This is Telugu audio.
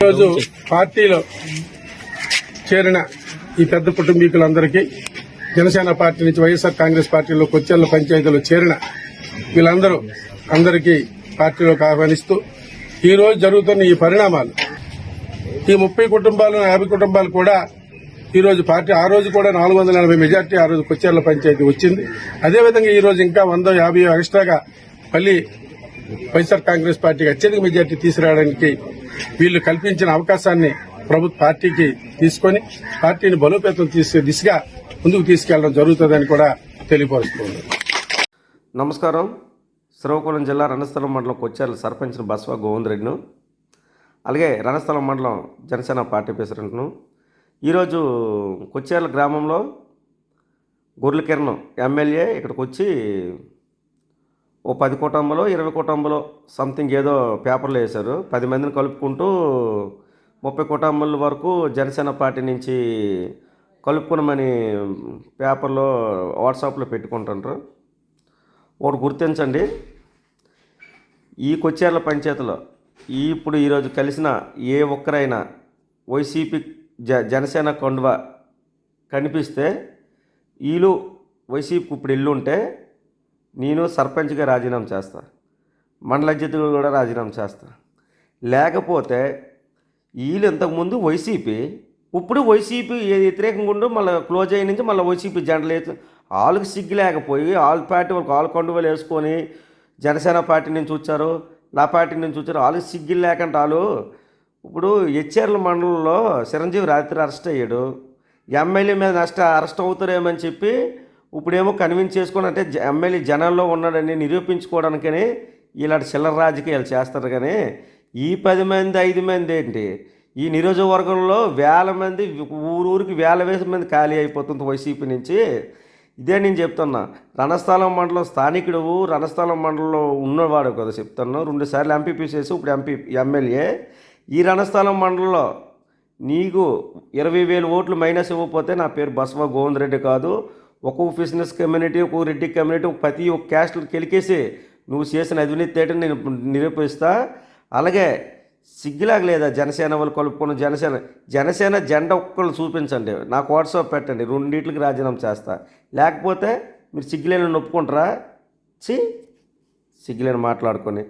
ఈరోజు పార్టీలో చేరిన ఈ పెద్ద కుటుంబీకులందరికీ జనసేన పార్టీ నుంచి వైఎస్ఆర్ కాంగ్రెస్ పార్టీలో కొచ్చెల్ల పంచాయతీలో చేరిన వీళ్ళందరూ అందరికీ పార్టీలోకి ఆహ్వానిస్తూ ఈరోజు జరుగుతున్న ఈ పరిణామాలు ఈ ముప్పై కుటుంబాలు యాభై కుటుంబాలు కూడా ఈరోజు పార్టీ ఆ రోజు కూడా నాలుగు వందల ఎనభై మెజార్టీ ఆ రోజు కొచ్చేర్ల పంచాయతీ వచ్చింది. అదేవిధంగా ఈరోజు ఇంకా వంద యాభై ఎక్స్ట్రాగా మళ్ళీ వైఎస్ఆర్ కాంగ్రెస్ పార్టీకి అత్యధిక మెజార్టీ తీసుకురావడానికి వీళ్ళు కల్పించిన అవకాశాన్ని ప్రభుత్వ పార్టీకి తీసుకొని పార్టీని బలోపేతం తీసుకునే దిశగా ముందుకు తీసుకెళ్ళడం జరుగుతుందని కూడా తెలియపరుస్తుంది. నమస్కారం. శ్రీకాకుళం జిల్లా రణస్థలం మండలం కొచ్చార్ల సర్పంచ్ బస్వా గోవింద్ రెడ్డిను అలాగే రణస్థలం మండలం జనసేన పార్టీ ప్రెసిడెంట్ను. ఈరోజు కొచ్చేర్ల గ్రామంలో గొర్రెల కిరణం ఎమ్మెల్యే ఇక్కడికి వచ్చి ఓ పది కుటుంబంలో ఇరవై కుటుంబంలో సంథింగ్ ఏదో పేపర్లో వేశారు. పది మందిని కలుపుకుంటూ ముప్పై కుటుంబాల వరకు జనసేన పార్టీ నుంచి కలుపుకున్నామని పేపర్లో వాట్సాప్లో పెట్టుకుంటుంటారు ఒకటి గుర్తించండి. ఈ కొచ్చేర్ల పంచాయతీలో ఈ ఇప్పుడు ఈరోజు కలిసిన ఏ ఒక్కరైనా వైసీపీ జ జనసేన కొండవ కనిపిస్తే వీళ్ళు వైసీపీకి ఇప్పుడు ఇల్లు ఉంటే నేను సర్పంచ్గా రాజీనామా చేస్తా. మండల అధ్యక్షుడు కూడా రాజీనామా చేస్తా. లేకపోతే వీళ్ళు ఇంతకుముందు వైసీపీ ఇప్పుడు వైసీపీ ఏ వ్యతిరేకంగా ఉండు మళ్ళీ క్లోజ్ అయ్యి నుంచి మళ్ళీ వైసీపీ జెండలు వేసి వాళ్ళకి సిగ్గు లేకపోయి వాళ్ళ పార్టీ వాళ్ళకి వాళ్ళ కొండవలు వేసుకొని జనసేన పార్టీ నుంచి వచ్చారు నా పార్టీ నుంచి వచ్చారు వాళ్ళకి సిగ్గు లేకుండా వాళ్ళు ఇప్పుడు హెచ్ఆర్ల మండలంలో చిరంజీవి రాత్రి అరెస్ట్ అయ్యాడు. ఎమ్మెల్యే మీద నష్ట అరెస్ట్ అవుతారేమని చెప్పి ఇప్పుడేమో కన్విన్స్ చేసుకొని అంటే ఎమ్మెల్యే జనాల్లో ఉన్నాడని నిరూపించుకోవడానికని ఇలాంటి చిల్లర రాజకీయాలు చేస్తారు కానీ ఈ పది మంది ఐదు మంది ఏంటి? ఈ నియోజకవర్గంలో వేల మంది ఊరూరికి వేల వేసి మంది ఖాళీ అయిపోతుంది వైసీపీ నుంచి. ఇదే నేను చెప్తున్నా. రణస్థలం మండలం స్థానికుడు రణస్థలం మండలంలో ఉన్నవాడు కదా చెప్తాను రెండు సార్లు ఎంపీపీ చేసి ఇప్పుడు ఎంపీ ఎమ్మెల్యే. ఈ రణస్థలం మండలంలో నీకు ఇరవై వేలు ఓట్లు మైనస్ ఇవ్వకపోతే నా పేరు బసవ గోవింద్ రెడ్డి కాదు. ఒక్కొక్క బిజినెస్ కమ్యూనిటీ ఒక్కొక్క రెడ్డి కమ్యూనిటీ ప్రతి ఒక్క క్యాస్ట్లు కెలికేసి నువ్వు చేసిన అవినీతి తేటని నేను నిరూపిస్తా. అలాగే సిగ్గులాగా లేదా జనసేన వాళ్ళు కలుపుకున్న జనసేన జనసేన జెండా ఒక్కళ్ళు చూపించండి. నాకు వాట్సాప్ పెట్టండి రెండింటికి రాజీనామా చేస్తా. లేకపోతే మీరు సిగ్గులేని ఒప్పుకుంటారా? చి సిగ్గులేని మాట్లాడుకొని.